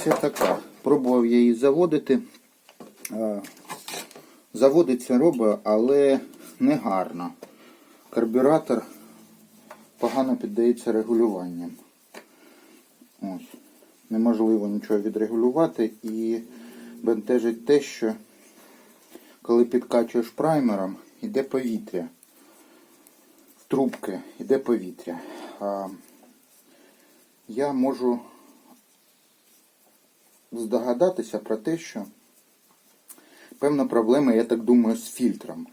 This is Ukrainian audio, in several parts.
Ситуація така. Пробував я її заводити. Е, Заводиться робить, але не гарно. Карбюратор погано піддається регулюванням. Ось. Неможливо нічого відрегулювати і бентежить те, що коли підкачуєш праймером, йде повітря. Трубки йде повітря. Я можу здогадатися про те, що певна проблема, я так думаю, з фільтром.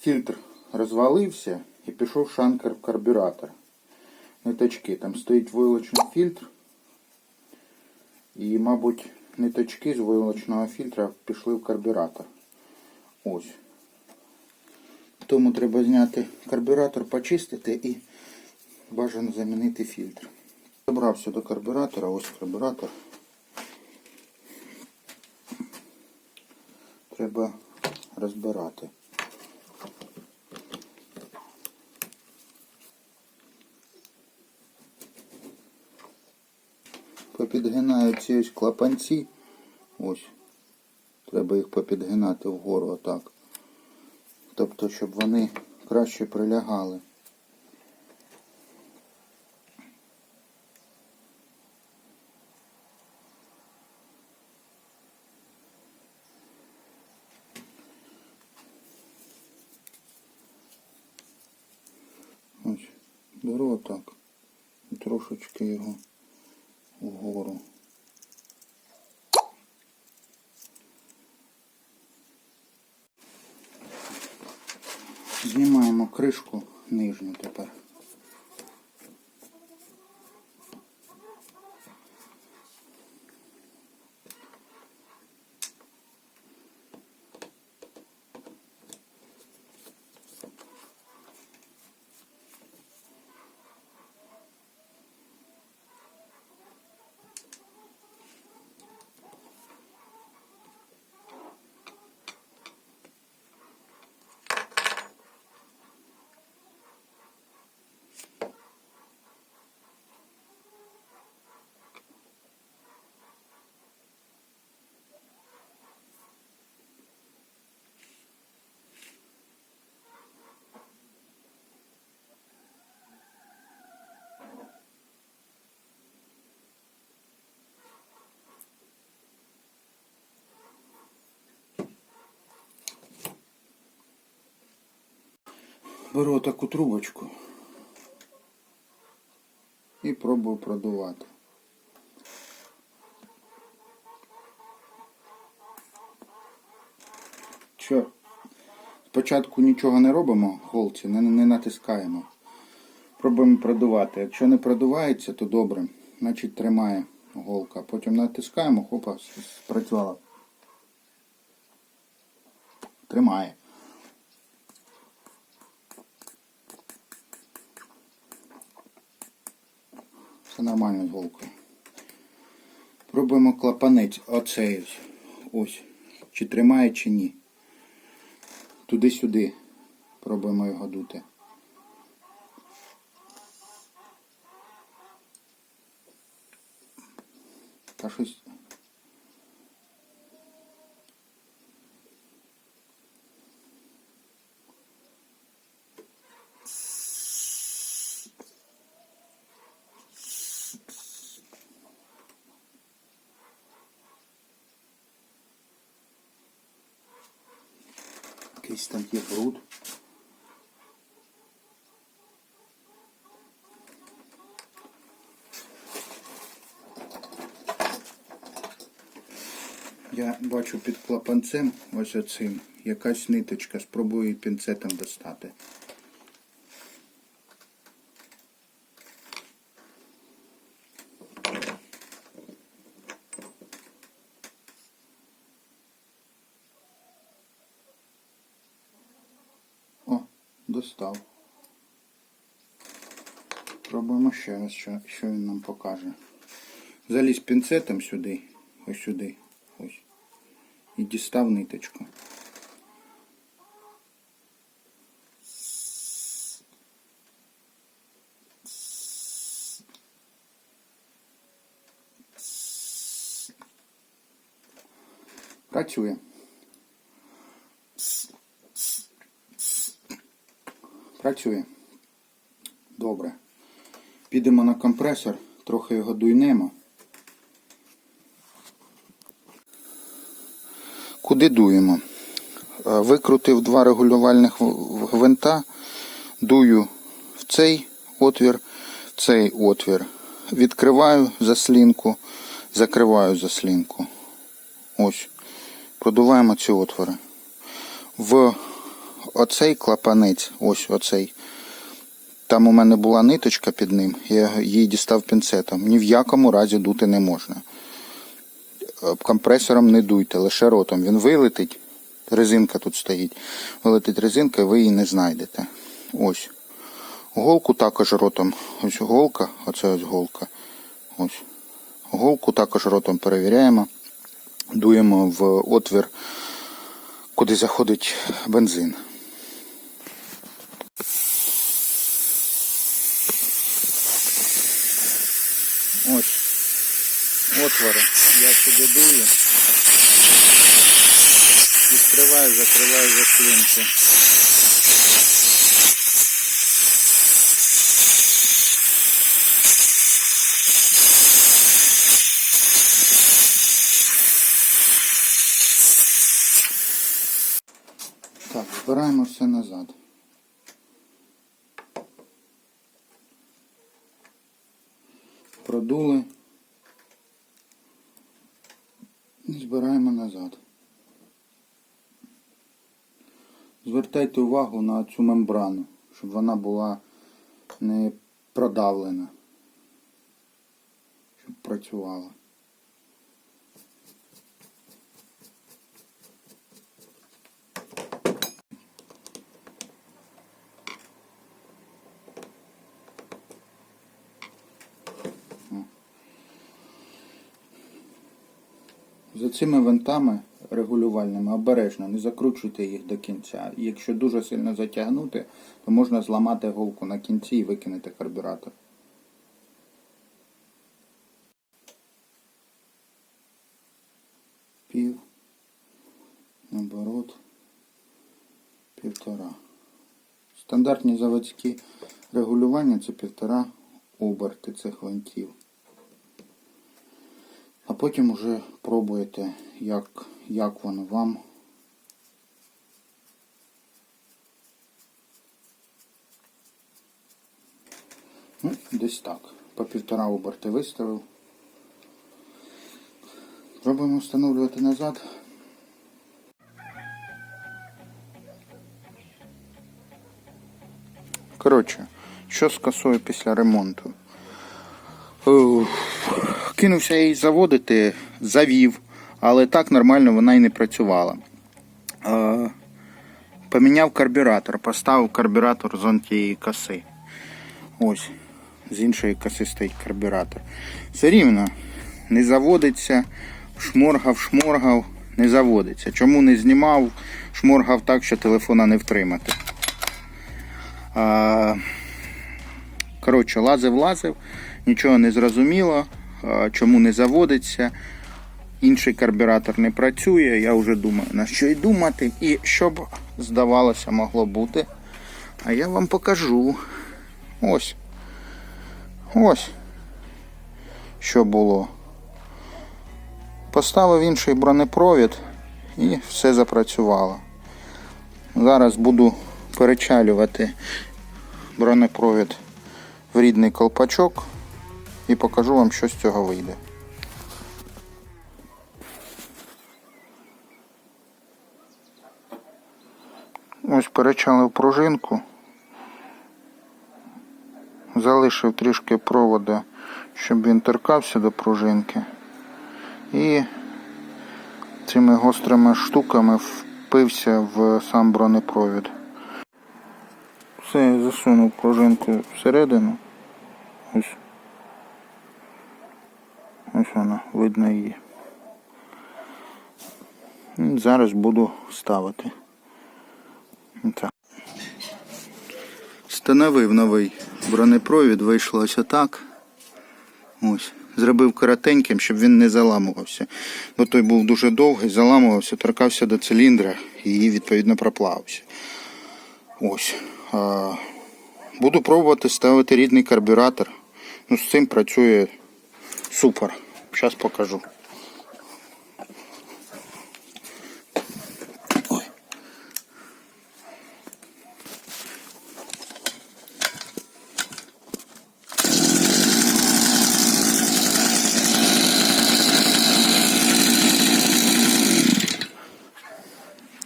Фільтр розвалився і пішов шанкер в карбюратор. Ниточки. Там стоїть войлочний фільтр. І, мабуть, ниточки з войлочного фільтра пішли в карбюратор. Ось. Тому треба зняти карбюратор, почистити і бажано замінити фільтр. Добрався до карбюратора, ось карбюратор. Треба розбирати. Попідгинаю ці ось клапанці. Ось. Треба їх попідгинати вгору отак. Тобто, щоб вони краще прилягали. Ось, беру отак. І трошечки його вгору. Знімаємо кришку нижню тепер. Беру таку трубочку і пробую продувати. Що? Спочатку нічого не робимо, голці, не, не натискаємо. Пробуємо продувати. Якщо не продувається, то добре. Значить тримає голка. Потім натискаємо, хопа, спрацювала. Тримає. Все нормально з голкою. Пробуємо клапанець оцей ось. Чи тримає, чи ні. Туди-сюди. Пробуємо його дути. Та щось. Якийсь там є бруд. Я бачу під клапанцем, ось оцим, якась ниточка. Спробую пінцетом достати. Достав. Пробуємо ще раз, що що він нам покаже. Заліз пінцетом сюди, ось сюди, ось. І дістав ниточку. Працює. Працює. Добре. Підемо на компресор, трохи його дуйнемо. Куди дуємо? Е, Викрутив два регулювальних гвинта, дую в цей отвір, в цей отвір. Відкриваю заслінку, закриваю заслінку. Ось. Продуваємо ці отвори. В оцей клапанець, ось оцей. Там у мене була ниточка під ним, я її дістав пінцетом. Ні в якому разі дути не можна. Е, Компресором не дуйте, лише ротом. Він вилетить, резинка тут стоїть. Вилетить резинка, і ви її не знайдете. Ось. Голку також ротом. Ось голка, оце ось голка. Ось. Голку також ротом перевіряємо. Дуємо в отвір, куди заходить бензин. Ось отвори. Я сюди дую. Відкриваю, закриваю заслінку. Так, збираємо все назад. Продули. І збираємо назад. Звертайте увагу на цю мембрану, щоб вона була не продавлена, щоб працювала. За цими винтами регулювальними обережно, не закручуйте їх до кінця. І якщо дуже сильно затягнути, то можна зламати голку на кінці і викинути карбюратор. Пів, наоборот, півтора. Стандартні заводські регулювання це півтора оберти цих винтів. Потім уже пробуєте, як, як воно вам. Ну, десь так. По півтора оберти виставив. Пробуємо встановлювати назад. Коротше, що з косою після ремонту? Ух, Кинувся її заводити, завів, але так нормально вона і не працювала. Е, Поміняв карбюратор, поставив карбюратор з тієї коси. Ось, з іншої коси стоїть карбюратор. Все рівно не заводиться, шморгав, шморгав, не заводиться. Чому не знімав, шморгав так, що телефона не втримати. Коротше, лазив, лазив, нічого не зрозуміло, чому не заводиться. Інший карбюратор не працює, я вже думаю, на що й думати. І що б здавалося, могло бути. А я вам покажу. Ось. Ось. Що було. Поставив інший бронепровід і все запрацювало. Зараз буду перечалювати бронепровід в рідний колпачок і покажу вам, що з цього вийде. Ось перечалив пружинку, залишив трішки провода, щоб він торкався до пружинки. І цими гострими штуками впився в сам бронепровід. Все, засунув пружинку всередину. Ось. Ось вона, видно її. Зараз буду ставити. Так. Встановив новий бронепровід, вийшло ось отак. Ось. зробив коротеньким, щоб він не заламувався. Бо той був дуже довгий, заламувався, торкався до циліндра і відповідно проплавився. Ось. Буду пробувати ставити рідний карбюратор. Ну, з цим працює супер. Зараз покажу.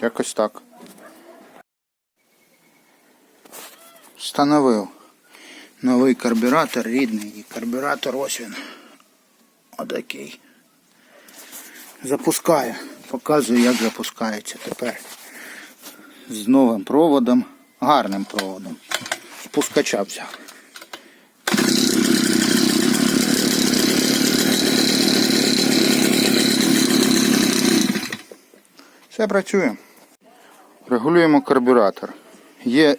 Якось так. Встановив новий карбюратор рідний. Карбюратор ось він. Отакий. Запускаю. Показую, як запускається тепер. З новим проводом, гарним проводом. Спускача взяв. Все працює. Регулюємо карбюратор. Є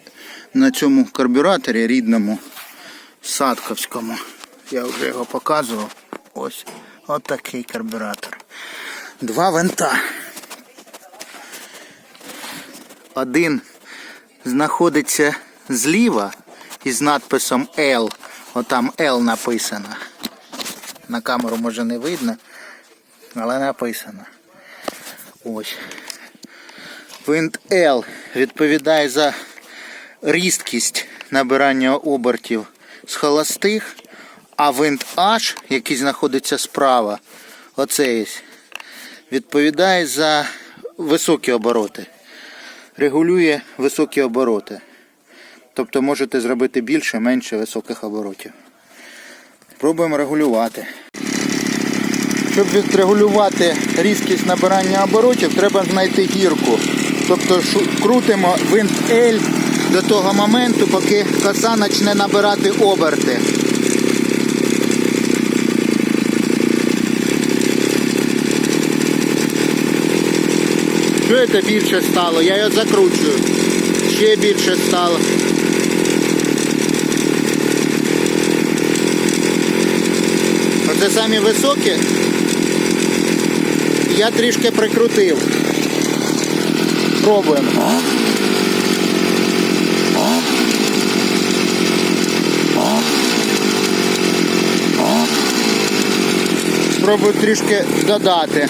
на цьому карбюраторі рідному садковському. Я вже його показував. Ось. От такий карбюратор. Два винта. Один знаходиться зліва із надписом L. Отам L написано. На камеру може не видно, але написано. Ось. Винт L відповідає за різкість набирання обертів з холостих, а винт H, який знаходиться справа, оцей, відповідає за високі обороти. Регулює високі обороти. Тобто можете зробити більше, менше високих оборотів. Пробуємо регулювати. Щоб відрегулювати різкість набирання оборотів, треба знайти гірку. Тобто крутимо винт L до того моменту, поки коса почне набирати оберти. Чуєте, більше стало, я його закручую. Ще більше стало. Оце самі високі. Я трішки прикрутив. Пробуємо. Спробую трішки додати.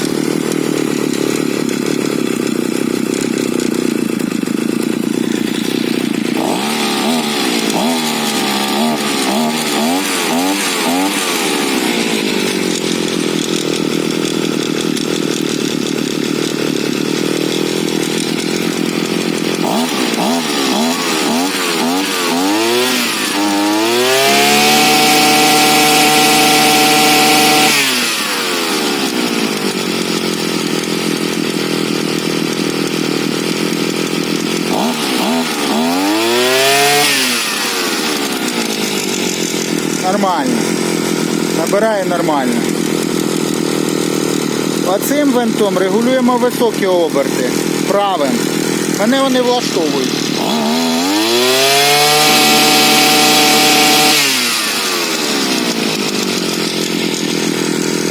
Нормально. Набирає нормально. Оцим винтом регулюємо високі оберти. Правим. Мене вони влаштовують.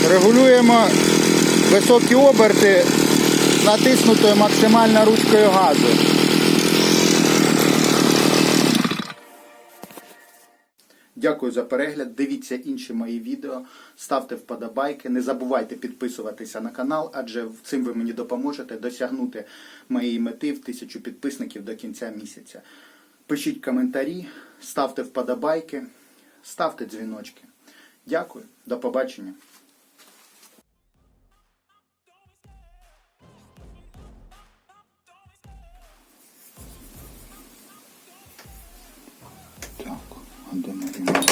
Регулюємо високі оберти натиснутою максимально ручкою газу. Дякую за перегляд. Дивіться інші мої відео, ставте вподобайки. Не забувайте підписуватися на канал, адже цим ви мені допоможете досягнути моєї мети в тисячу підписників до кінця місяця. Пишіть коментарі, ставте вподобайки, ставте дзвіночки. Дякую, до побачення. Andemos.